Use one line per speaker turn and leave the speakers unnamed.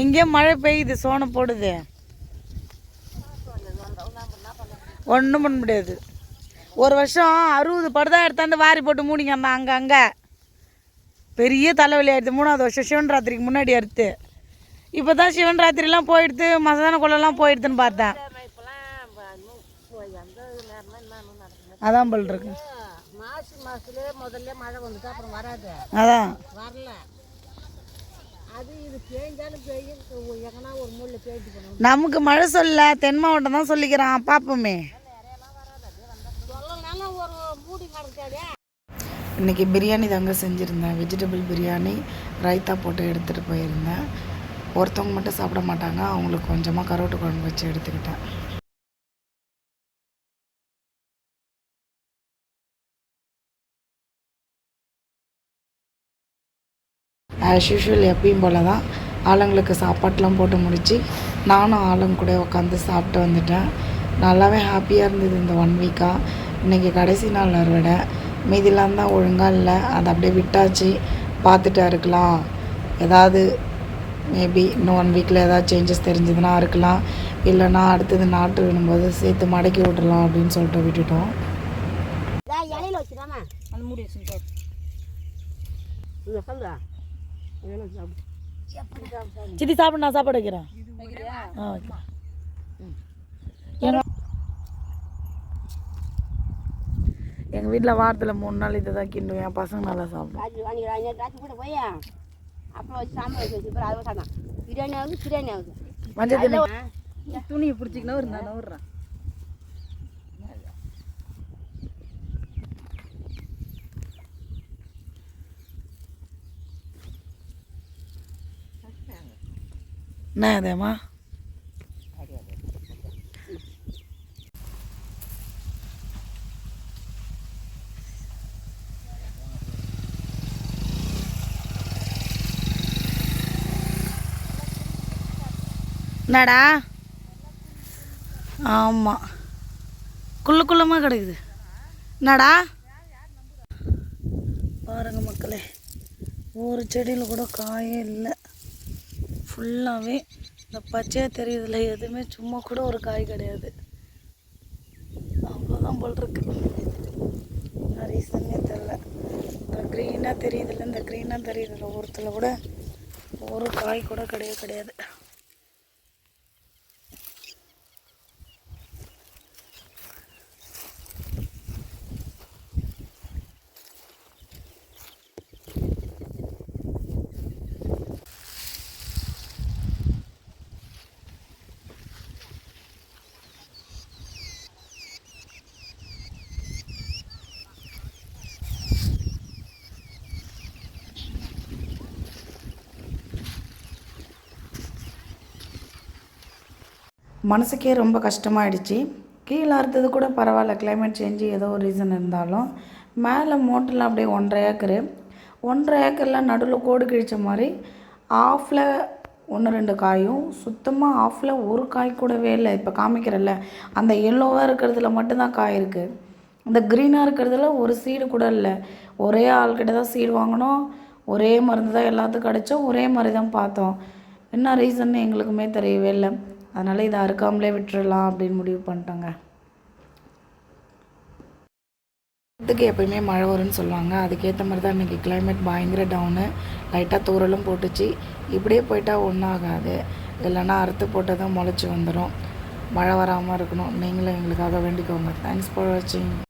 எங்கேயோ மழை பெய்யுது? சோனம் போடுது. ஒன்றும் பண்ண முடியாது. ஒரு வருஷம் அறுபது படுதா எடுத்தாந்து வாரி போட்டு மூடிங்க அந்த அங்கே அங்கே. பெரிய தலைவலி ஆயிடுது. மூணாவது வருஷம் சிவன் ராத்திரிக்கு முன்னாடி அறுத்து. இப்போ தான் சிவன் ராத்திரிலாம் போயிடுது மசான கொள்ளலாம் போயிடுதுன்னு பார்த்தேன். அதான் போல் இருக்கு.
மாசி முதல்ல மழை வந்துட்டு அப்புறம் வராது.
அதான்.
வரல.
நமக்கு மழை சொல்ல தென் மாவட்டம் தான் சொல்லிக்கிறான்.
கிடக்காதே
இன்றைக்கி பிரியாணி தாங்க செஞ்சுருந்தேன். வெஜிடபிள் பிரியாணி ரைத்தா போட்டு எடுத்துகிட்டு போயிருந்தேன். ஒருத்தவங்க மட்டும் சாப்பிட மாட்டாங்க. அவங்களுக்கு கொஞ்சமாக கரோட்டு குழம்பு வச்சு எடுத்துக்கிட்டேன். ஆஸ் யூஷுவல் எப்பயும் போல தான் ஆளுங்களுக்கு சாப்பாட்டெலாம் போட்டு முடித்து நானும் ஆளுங்க கூட உட்காந்து சாப்பிட்டு வந்துட்டேன். நல்லாவே ஹாப்பியாக இருந்தது இந்த ஒன் வீக்காக இன்றைக்கி கடைசி நாள் அறுவடை. மீதிலாம் தான் ஒழுங்காக இல்லை. அதை அப்படியே விட்டாச்சு. பார்த்துட்டு இருக்கலாம். ஏதாவது மேபி இன்னும் ஒன் வீக்கில் ஏதாவது சேஞ்சஸ் தெரிஞ்சதுன்னா இருக்கலாம். இல்லைன்னா அடுத்தது நாட்டு விடும்போது சேர்த்து மடக்கி விட்டுறலாம் அப்படின்னு சொல்லிட்டு விட்டுட்டோம்.
அந்த மூடி வச்சுட்டு
சித்தி சாப்பிடு நான் சாப்பாடு வைக்கிறேன். ஆ வைக்கிறேன் எங்கள் வீட்டில் வாரத்தில் மூணு நாள் இதை தான் கிண்டுவேன் என் பசங்க நல்லா சாப்பிடும்.
ராஜி வாங்கிக்கிறாங்க ராஜி கூட போய். அப்புறம் வச்சு சாம்பார் வச்சு வச்சு அது சாப்பிட்டான் பிரியாணி ஆகுது பிரியாணி ஆகுது
மஞ்சள் தண்ணி
துணியை பிடிச்சிக்கணும் ஒரு நான் நவுறேன்
என்ன அதேம்மா என்னடா? ஆமாம் குள்ள குள்ளமாக கிடக்குது. என்னடா? பாருங்க மக்களே ஒரு செடியில் கூட காயே இல்லை. ஃபுல்லாகவே இந்த பச்சையாக தெரியுதுல எதுவுமே சும்மா கூட ஒரு காய் கிடையாது. அவ்வளோதான் போல் இருக்கு. ரீசன்னே தெரில இந்த க்ரீனாக தெரியுதுல்ல இந்த க்ரீனாக தெரியுதுல்ல ஒருத்தில் கூட ஒரு காய் கூட கிடையவே கிடையாது. மனசுக்கே ரொம்ப கஷ்டமாயிடுச்சு. கீழே அறுத்தது கூட பரவாயில்ல. கிளைமேட் சேஞ்சு ஏதோ ஒரு ரீசன் இருந்தாலும் மேலே மோட்டரில் அப்படியே ஒன்றரை ஏக்கரு. ஒன்றரை ஏக்கரில் நடுவில் கோடு கிழிச்ச மாதிரி ஆஃபில் ஒன்று ரெண்டு காயும். சுத்தமாக ஆஃபில் ஒரு காய் கூடவே இல்லை. இப்போ காமிக்கிறல்ல அந்த எல்லோவாக இருக்கிறதுல மட்டும்தான் காய் இருக்குது இந்த க்ரீனாக இருக்கிறதுல ஒரு சீடு கூட இல்லை. ஒரே ஆள்கிட்ட தான் சீடு வாங்கினோம். ஒரே மருந்து தான் எல்லாத்துக்கும் அடித்தோம் ஒரே மாதிரி தான் பார்த்தோம். என்ன ரீசன்னு எங்களுக்குமே தெரியவே இல்லை. அதனால் இதை அறுக்காமலே விட்டுறலாம் அப்படின்னு முடிவு பண்ணிட்டோங்க. இதுக்கு எப்பயுமே மழை வரும்னு சொல்லுவாங்க. அதுக்கேற்ற மாதிரி தான் இன்றைக்கி கிளைமேட் பயங்கர டவுனு லைட்டாக தூறலும் போட்டுச்சு. இப்படியே போயிட்டா ஒன்றும் ஆகாது. இல்லைன்னா அறுத்து போட்டதும் முளைச்சி வந்துடும் மழை வராமல் இருக்கணும். நீங்களும் எங்களுக்காக வேண்டிக்கோங்க. தேங்க்ஸ் ஃபார் வாட்சிங்